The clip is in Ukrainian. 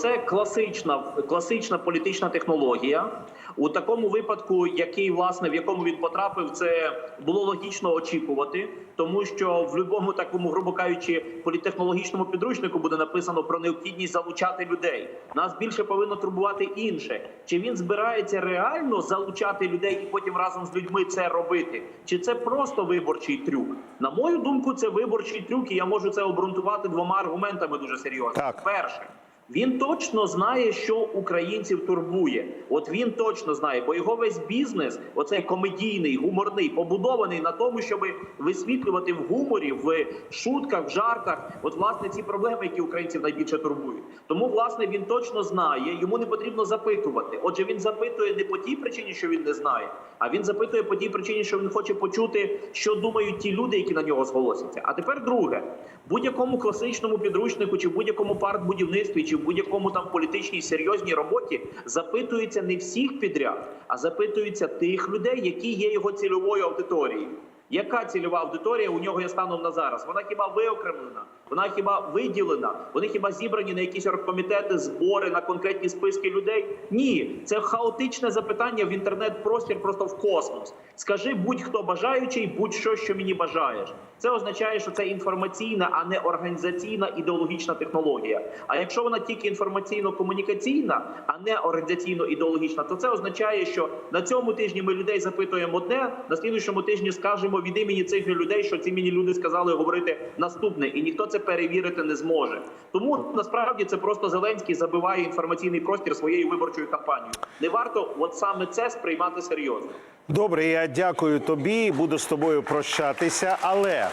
Це класична класична політична технологія. У такому випадку, який власне в якому він потрапив, це було логічно очікувати, тому що в будь-якому такому, грубо кажучи, політтехнологічному підручнику буде написано про необхідність залучати людей. Нас більше повинно турбувати інше. Чи він збирається реально залучати людей і потім разом з людьми це робити? Чи це просто виборчий трюк? На мою думку, це виборчий трюк, і я можу це обґрунтувати двома аргументами дуже серйозно. Так. Перше. Він точно знає, що українців турбує. От він точно знає, бо його весь бізнес, оцей комедійний, гуморний, побудований на тому, щоб висвітлювати в гуморі, в шутках, в жартах, от власне ці проблеми, які українців найбільше турбують. Тому власне він точно знає, йому не потрібно запитувати. Отже, він запитує не по тій причині, що він не знає, а він запитує по тій причині, що він хоче почути, що думають ті люди, які на нього зголосяться. А тепер друге, будь-якому класичному підручнику, чи будь-якому партбудівництві, чи в будь-якому там політичній серйозній роботі запитуються не всіх підряд, а запитуються тих людей, які є його цільовою аудиторією. Яка цільова аудиторія у нього є станом на зараз? Вона хіба виокремлена? Вона хіба виділена? Вони хіба зібрані на якісь оргкомітети, збори на конкретні списки людей? Ні, це хаотичне запитання в інтернет-простір, просто в космос. Скажи будь-хто бажаючий, будь-що, що мені бажаєш. Це означає, що це інформаційна, а не організаційна ідеологічна технологія. А якщо вона тільки інформаційно-комунікаційна, а не організаційно-ідеологічна, то це означає, що на цьому тижні ми людей запитуємо одне, на слідуючому тижні скажемо від імені цих людей, що ці мені люди сказали говорити наступне, і ніхто це перевірити не зможе. Тому насправді це просто Зеленський забиває інформаційний простір своєю виборчою кампанією. Не варто от саме це сприймати серйозно. Добре, я дякую тобі. Буду з тобою прощатися, але